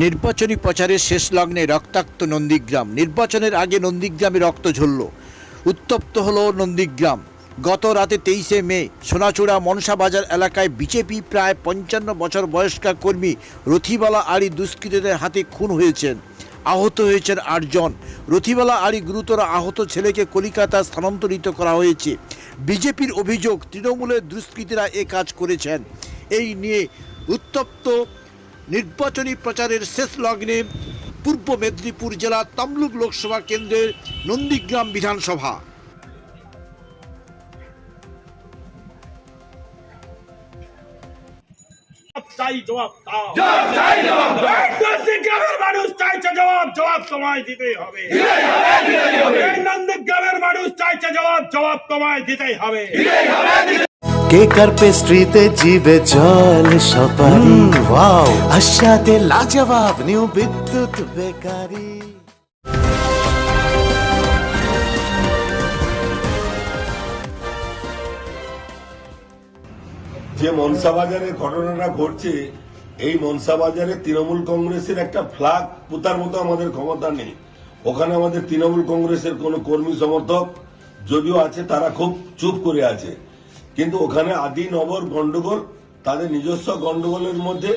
নির্বাচনী প্রচারের শেষ লগ্নে রক্তাক্ত নন্দীগ্রাম। নির্বাচনের আগে নন্দীগ্রামে রক্ত ঝরল। উত্তপ্ত হল নন্দীগ্রাম। গত রাতে তেইশে মে, সোনাচূড়া মনসা বাজার এলাকায় বিজেপি প্রায় পঞ্চান্ন বছর বয়স্কা কর্মী রথিবালা আলী দুষ্কৃতীদের হাতে খুন হয়েছেন। আহত হয়েছেন আটজন। রথিবালা আলী গুরুতর আহত ছেলেকে কলিকাতা স্থানান্তরিত করা হয়েছে। বিজেপির অভিযোগ, তৃণমূলের দুষ্কৃতীরা এ কাজ করেছেন। এই নিয়ে উত্তপ্ত নির্বাচনী প্রচারের শেষ লগ্নে পূর্ব মেদিনীপুর জেলা তমলুক লোকসভা কেন্দ্রের নন্দীগ্রাম বিধানসভা। চাই জবাব চাই জবাব দাও। এই নন্দীগ্রামের মানুষ চাইছে জবাব জবাব তোমায় দিতেই হবে। নন্দীগ্রামের মানুষ চাইছে জবাব জবাব তোমায় দিতেই হবে। কেকার পেস্ট্রিতে জিবে জল সপারি? ওয়াও আশাতে লাজবাব নিউ বিদ্যুৎ বেকারি। যে মনসা বাজারে ঘটনাটা ঘটছে এই মনসা বাজারে তৃণমূল কংগ্রেসের একটা ফ্ল্যাগ পোতার মতো আমাদের ক্ষমতা নেই। ওখানে আমাদের তৃণমূল কংগ্রেসের কোনো কর্মী সমর্থক যদিও আছে তারা খুব চুপ করে আছে। কিন্তু ওখানে আদি নবর গন্ডগোল, তাদের নিজস্ব গন্ডগোলের মধ্যে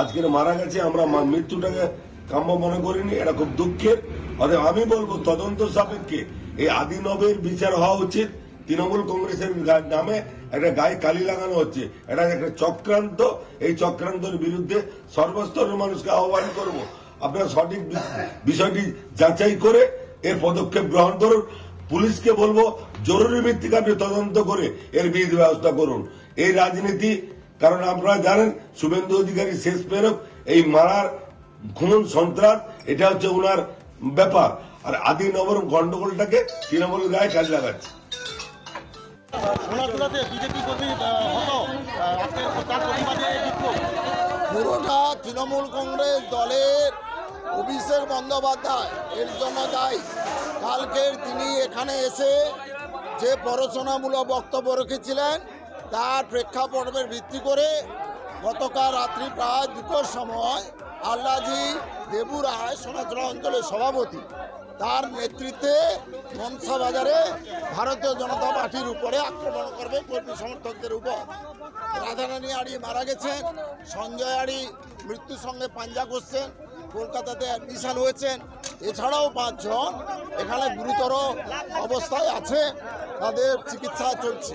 আজকের মারা গেছে, আমরা মৃত্যুটাকে কাম্য মনে করিনি এটা খুব দুঃখের অতএব আমি বলব তদন্ত সাপেক্ষে এই আদি নবের বিচার হওয়া উচিত। তৃণমূল কংগ্রেসের নামে একটা গায়ে কালি লাগানো হচ্ছে। এটা একটা চক্রান্ত। এই চক্রান্তের বিরুদ্ধে সর্বস্তরের মানুষকে আহ্বান করব। আপনারা সঠিক বিষয়টি যাচাই করে এর পদক্ষেপ গ্রহণ করুন। পুলিশকে বলব জরুরি ভিত্তিকে আপনি তদন্ত করে এর বিধি ব্যবস্থা করুন। এই রাজনীতি কারণ আপনারা জানেন শুভেন্দু অধিকারী শেষ প্রেরক এই মারার খুন সন্ত্রাস এটা হচ্ছে ওনার ব্যাপার। আর আদি নবর গন্ডগোলটাকে তৃণমূল গায়ে কাজে লাগাচ্ছে। পুরোটা তৃণমূল কংগ্রেস দলের অভিষেক বন্দ্যোপাধ্যায় এর জন্য দায়ী। কালকের তিনি এখানে এসে যে প্ররোচনামূলক বক্তব্য রেখেছিলেন, তার প্রেক্ষাপটের ভিত্তি করে গতকাল রাত্রি প্রায় দুটোর সময় আল্লাজি দেবু রায় সোনাচূড়া অঞ্চলের সভাপতি তার নেতৃত্বে মনসা বাজারে ভারতীয় জনতা পার্টির উপরে আক্রমণ করবে কর্মী সমর্থকদের উপর। রাধারানী আড়ি মারা গেছেন, সঞ্জয় আড়ি মৃত্যুর সঙ্গে পাঞ্জা করছেন, কলকাতাতে অ্যাডমিশন হয়েছেন। এছাড়াও পাঁচজন এখানে গুরুতর অবস্থায় আছে তাদের চিকিৎসা চলছে।